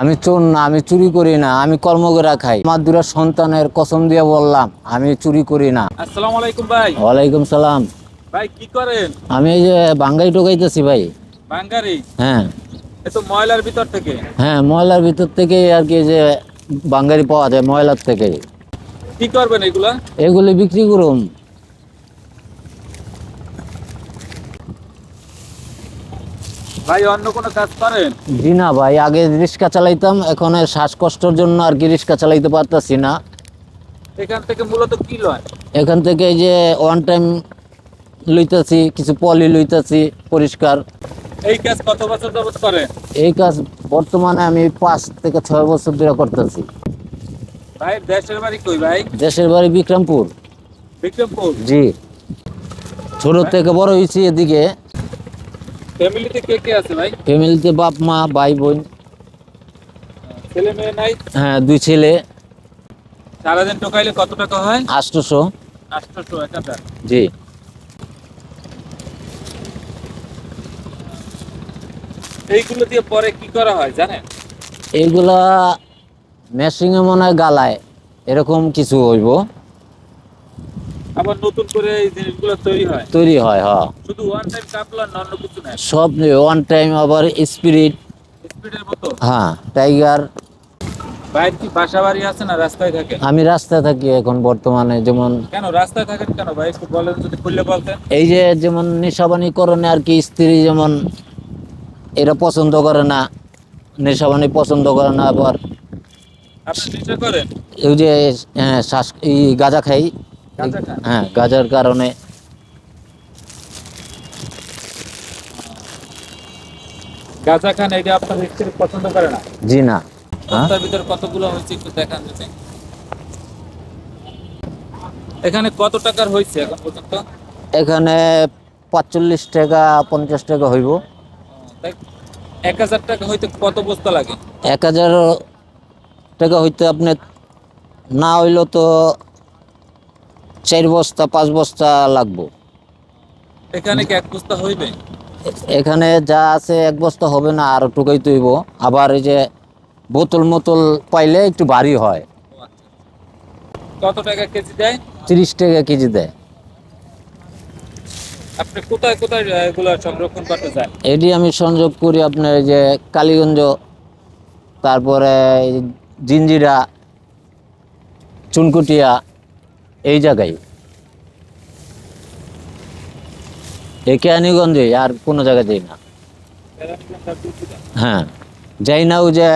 আমি চোর না আমি চুরি করি না আমি কর্ম করে খাই। আমার দুটা সন্তানের কসম দিয়ে বললাম আমি চুরি করি না। আসসালামু আলাইকুম ভাই। ওয়ালাইকুম সালাম। ভাই কি করেন? আমি এই যে বাঙ্গাই টোকাইতেছি ভাই। বাঙ্গারি? হ্যাঁ। তো ময়লার ভিতর থেকে। হ্যাঁ ময়লার ভিতর থেকে আর কি যে বাঙ্গারি পাওয়া যায় ময়লার থেকে। কি করবেন এগুলা? এগুলি বিক্রি করুন। ভাই অন্য কোনো কাজ করেন? জি না ভাই আগে রিক্সা চালাইতাম এখন শ্বাসকষ্টর জন্য আর কি রিক্সা চালাইতে পারতাছি না। এখান থেকে মূলত কি লয়? এখান থেকে এই যে ওয়ান টাইম লইতাছি কিছু পলি লইতাছি পরিষ্কার। এই কাজ কত বছর যাবত করেন? এই কাজ বর্তমানে আমি পাঁচ থেকে ছয় বছর ধরে করতেছি। ভাই দেশের বাড়ি কই ভাই? দেশের বাড়ি বিক্রমপুর। বিক্রমপুর? জি। ছোট থেকে বড় হয়েছি এদিকে। ফ্যামিলিতে কে কে আছে ভাই? ফ্যামিলিতে বাপ মা ভাই বোন। ছেলে মেয়ে নাই? হ্যাঁ দুই ছেলে। সারাদিন টোকাইলে কত টাকা হয়? আষ্টশো আটশোশো এক হাজার। জি। এইগুলো দিয়ে পরে কি করা হয় জানেন? এইগুলা মেশিংয়ে মনে হয় গালায়। এরকম কিছু হইব। আবার নতুন করে এই জিনিসগুলো তৈরি হয়। তৈরি হয় হ শুধু ওয়ান টাইম কাপলা অন্য কিছু নেই সব ওয়ান টাইম আবার স্পিরিট স্পিডের মতো। হ্যাঁ টাইগার বাইরে কি বাসা বাড়ি আছে না রাস্তায় থাকেন আমি রাস্তায় থাকি এখন বর্তমানে যেমন কেন রাস্তায় থাকেন কেন ভাই? একটু বলেন যদি খুললে বলতেন। এই যে যেমন নেশাবানি করণে আর কি স্ত্রী যেমন এরা পছন্দ করে না নেশাবানি পছন্দ করে না আবার। আপনি নেশা করেন? এই যে হ্যাঁ, শ্বাস এই গাঁজা খাই? হ্যাঁ গাঁজার কারণে গাঁজা খান এটা আপনার স্ত্রী পছন্দ করে না? জি না। হ্যাঁ? তার ভিতর কতগুলো হয়েছে একটু দেখান যদি এখানে কত টাকার হয়েছে এখন পর্যন্ত? এখানে পাঁচচল্লিশ টাকা পঞ্চাশ টাকা হইব। এক হাজার টাকা হইতে কত বস্তা লাগে? এক হাজার টাকা হইতে আপনি না হইলেও তো চার বস্তা পাঁচ বস্তা লাগবো। এখানে কি এক বস্তা হইবে? এখানে যা আছে এক বস্তা হবে না আর টুকাই তৈব। আবার এই যে বোতল মোতল পাইলে একটু ভারী হয়। আচ্ছা। কত টাকা কেজি দেয়? তিরিশ টাকা কেজি দেয়। আপনি কোথায় কোথায় এগুলো সংরক্ষণ করতে চান? এটি আমি সংযোগ করি আপনার এই যে কালীগঞ্জ তারপরে জিঞ্জিরা চুনকুটিয়া এই জায়গায়। একে কেয়ানীগঞ্জে আর কোনো জায়গায় যাই না। হ্যাঁ যাই না ও যে